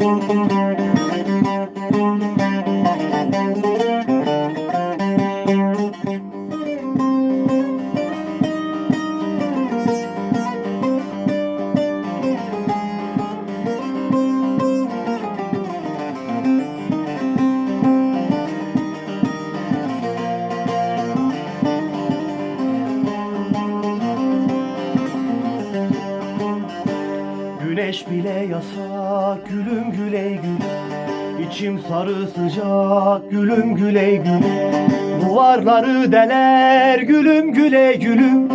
Thank you. Güneş bile yasak gülüm güley gülüm. İçim sarı sıcak gülüm güley gülüm. Duvarları deler gülüm güley gülüm.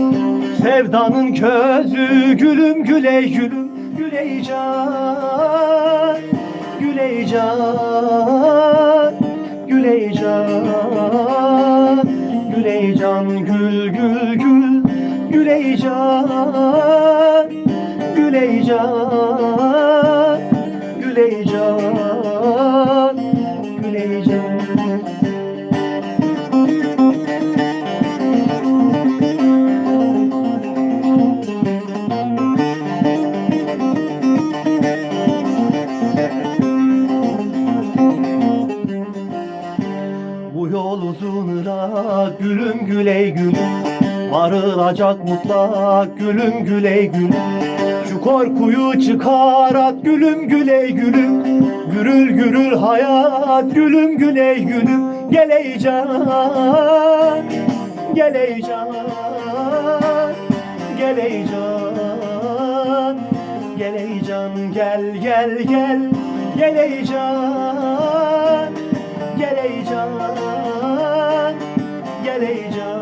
Sevdanın közü gülüm güley gülüm. Güley can Güley can Güley can. Güley can gül gül gül. Güley can Güleycan, Güleycan, Güleycan. Bu yol uzun ırak gülüm güley gülüm Varılacak mutlak gülüm güley gülüm Şu korkuyu çıkarak gülüm güley gülüm. Gürül gürül hayat gülüm güley gülüm. Gel ey can, gel ey can. Gel ey can, gel ey can. Gel gel gel, gel ey can. Gel ey can, gel ey can,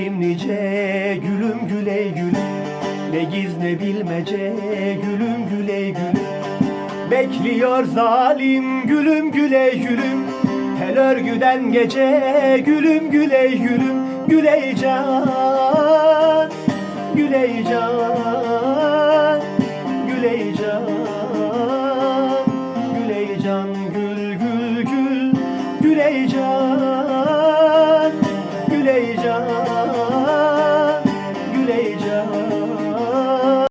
Dertlerim nice gülüm güley gülüm Ne giz ne bilmece gülüm güley gülüm Bekliyor zalim gülüm güley gülüm Tel örgüden gece gülüm güley gülüm Güley can